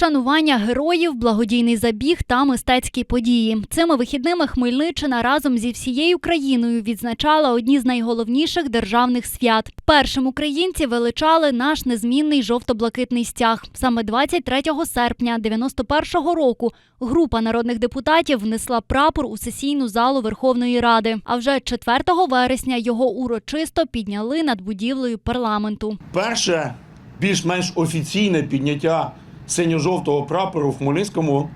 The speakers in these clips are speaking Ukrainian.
Вшанування героїв, благодійний забіг та мистецькі події. Цими вихідними Хмельниччина разом зі всією країною відзначала одні з найголовніших державних свят. Першим українці величали наш незмінний жовто-блакитний стяг. Саме 23 серпня 91-го року група народних депутатів внесла прапор у сесійну залу Верховної Ради. А вже 4 вересня його урочисто підняли над будівлею парламенту. Перше більш-менш офіційне підняття синьо-жовтого прапору в Хмельницькому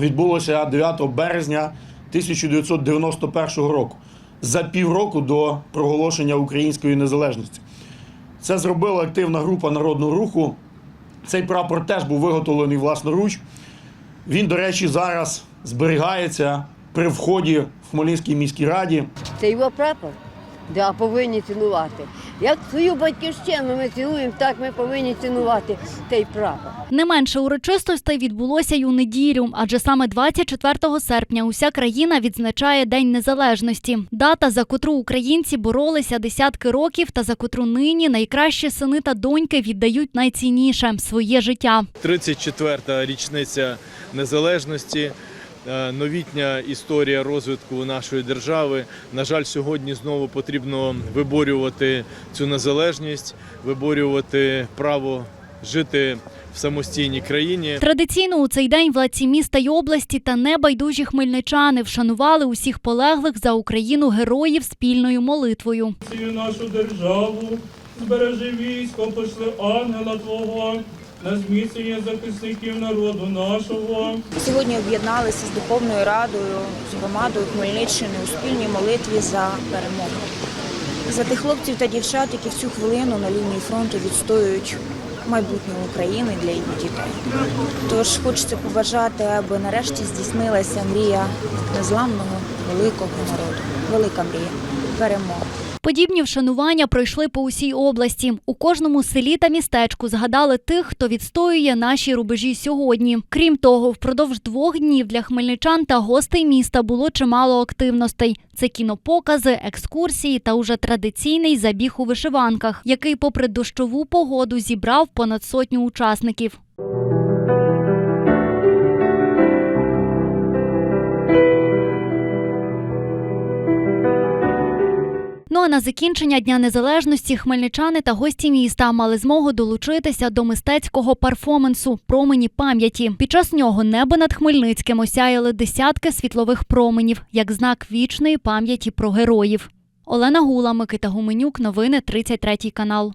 відбулося 9 березня 1991 року, за півроку до проголошення української незалежності. Це зробила активна група народного руху. Цей прапор теж був виготовлений власноруч. Він, до речі, зараз зберігається при вході в Хмельницькій міській раді. Це його прапор. Да, повинні цінувати. Як свою батьківщину ми цінуємо, так ми повинні цінувати цей прапор. Не менше урочистостей відбулося й у неділю, адже саме 24 серпня уся країна відзначає День Незалежності. Дата, за котру українці боролися десятки років, та за котру нині найкращі сини та доньки віддають найцінніше своє життя. 34-та річниця незалежності, новітня історія розвитку нашої держави. На жаль, сьогодні знову потрібно виборювати цю незалежність, виборювати право жити в самостійній країні. Традиційно у цей день владці міста й області та небайдужі хмельничани вшанували усіх полеглих за Україну героїв спільною молитвою. Цю нашу державу, збережи військо, пошли ангела Твого, на зміцнення захисників народу нашого. Сьогодні об'єдналися з Духовною Радою, з громадою Хмельниччини у спільній молитві за перемогу. За тих хлопців та дівчат, які в цю хвилину на лінії фронту відстоюють майбутнє України для її дітей. Тож хочеться побажати, аби нарешті здійснилася мрія незламного великого народу. Велика мрія перемоги. Подібні вшанування пройшли по усій області. У кожному селі та містечку згадали тих, хто відстоює наші рубежі сьогодні. Крім того, впродовж двох днів для хмельничан та гостей міста було чимало активностей. Це кінопокази, екскурсії та уже традиційний забіг у вишиванках, який, попри дощову погоду, зібрав понад сотню учасників. Ну а на закінчення Дня Незалежності хмельничани та гості міста мали змогу долучитися до мистецького перформансу Промені пам'яті. Під час нього небо над Хмельницьким осяяли десятки світлових променів як знак вічної пам'яті про героїв. Олена Гула, Микита Гуменюк, новини 33 канал.